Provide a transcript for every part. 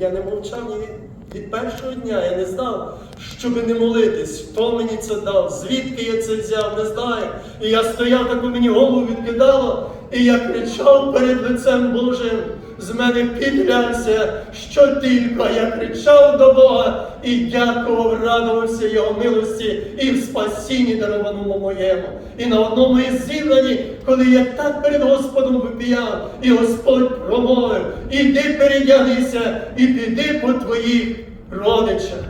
я не мовчав ні від, першого дня. Я не знав, щоб не молитись. Хто мені це дав? Звідки я це взяв? Не знаю. І я стояв, так мені голову відкидало, і я кричав перед лицем Божим. З мене підлявся, що тільки я кричав до Бога і дякував, радувався Його милості і в спасінні дарованому моєму. І на одному із зібранні, коли я так перед Господом випіяв, і Господь промовив, іди передягнися і піди по твоїх родичах.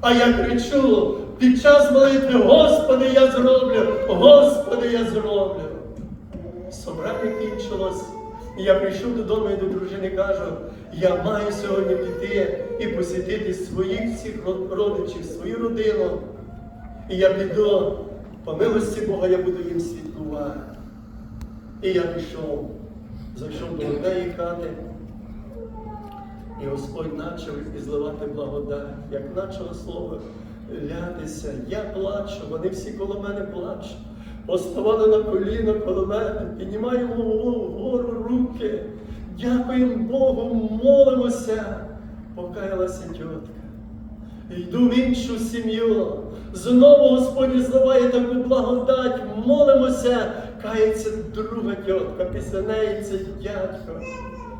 А я кричу під час молитви, Господи, я зроблю, Господи, я зроблю. Собрання кінчилось. І я прийшов додому і до дружини кажу, я маю сьогодні піти і посітити своїх всіх родичів, свою родину. І я піду, по милості Бога, я буду їм святкувати. І я пішов, зайшов до однієї хати, і Господь почав ізливати благодать, як почало слово лятися. Я плачу, вони всі коло мене плачуть. Поставали на коліна коло мене, піднімаємо вгору руки, дякуємо Богу, молимося. Покаялася тітка. Йду в іншу сім'ю. Знову Господь зливає таку благодать, молимося. Кається друга тітка, після неї це дядько.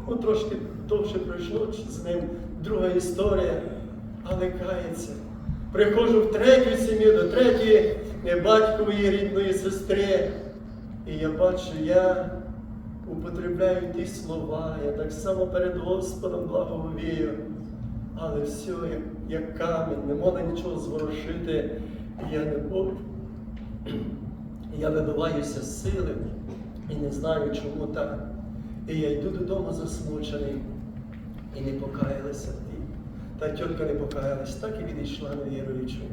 Ну, трошки довше пройшло з ним друга історія, але кається. Приходжу в третю сім'ю, до третьої е, батькової рідної сестри. І я бачу, я употребляю ті слова, я так само перед Господом благовію. Але все, як, як камінь, не можна нічого зворушити, і я не можу. Я вибиваюся з сили і не знаю, чому так. І я йду додому засмучений і не покаялася. І Та тітка не покаялась, так і відійшла невіруючою.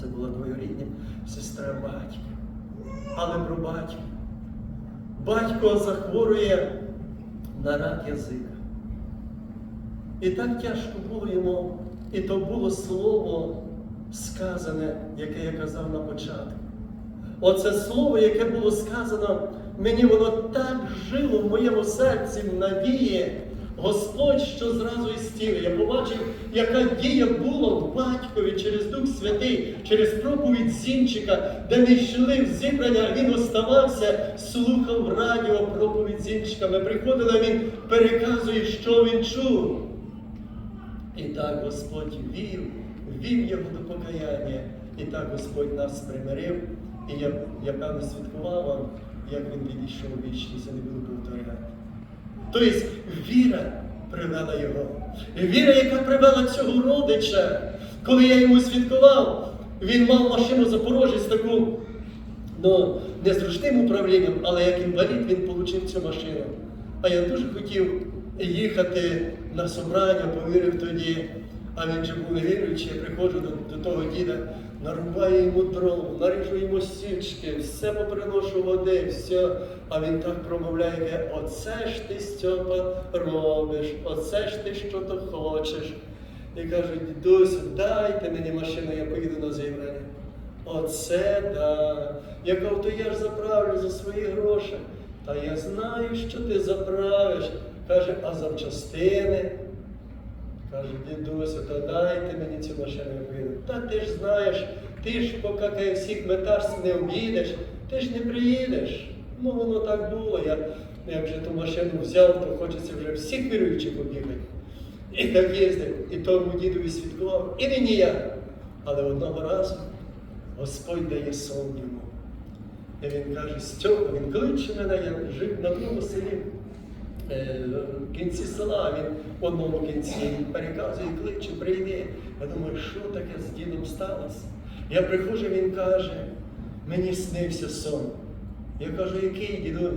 Це була двоюрідня сестра батька. Але про батька. Батько захворює на рак язика. І так тяжко було йому, і то було слово сказане, яке я казав на початку. Оце слово, яке було сказано, мені воно так жило в моєму серці в надії. Господь, що зразу із тіла. Я побачив, яка дія була в батькові через Дух Святий, через проповідь Зінчика, де ми йшли в зібрання, він оставався, слухав радіо проповідь Зінчика. Ми приходили, він переказує, що він чув. І так Господь вів, вів його до покаяння. І так Господь нас примирив. І я, я певно святкував вам, як він відійшов вічність, я не буду повторяти. Тобто віра привела його. Віра, яка привела цього родича, коли я йому святкував, він мав машину Запорожець таку, ну, не з ручним управлінням, але як інвалід він отримав цю машину. А я дуже хотів їхати на собрання, повірив тоді. А він же був невіруючий, я приходжу до, до того діда, нарубаю йому дров, наріжу йому січки, все поприношу води, все. А він так промовляє, оце ж ти Стьопа робиш, оце ж ти що то хочеш. І кажу, дідусь, дайте мені машину, я поїду на зібрання. Оце да. Я кажу, то я ж заправлю за свої гроші. Та я знаю, що ти заправиш. Каже, а запчастини. Каже, дідуся, то дайте мені цю машину я. Та ти ж знаєш, ти ж поки каже, всіх метарств не об'їдеш, ти ж не приїдеш. Ну воно так було. Я як вже ту машину взяв, то хочеться вже всіх віруючих об'їхати. І так їздив, і тому дідові святкував, і він і я. Але одного разу Господь дає сон йому. І він каже, Стьопа, він кличе мене, я жив на тому селі. Е, в кінці села, він в одному кінці переказує, кличе, прийди. Я думаю, що таке з дідом сталося? Я приходжу, він каже, мені снився сон. Я кажу, який дідусь?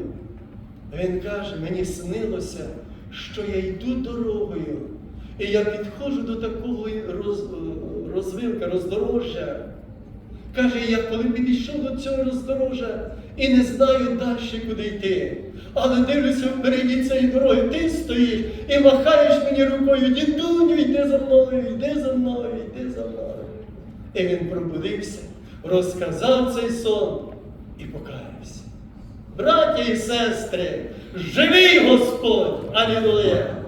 Він каже, мені снилося, що я йду дорогою, і я підходжу до такого роз, розвилка, роздорожжя. Каже, я коли підійшов до цього роздорожжя і не знаю далі, куди йти. Але дивлюся впереді цієї дороги, ти стоїш і махаєш мені рукою, дідуню, йди за мною, йди за мною, йди за мною. І він пробудився, розказав цей сон і покаявся. Браті і сестри, живий Господь! Алілуя!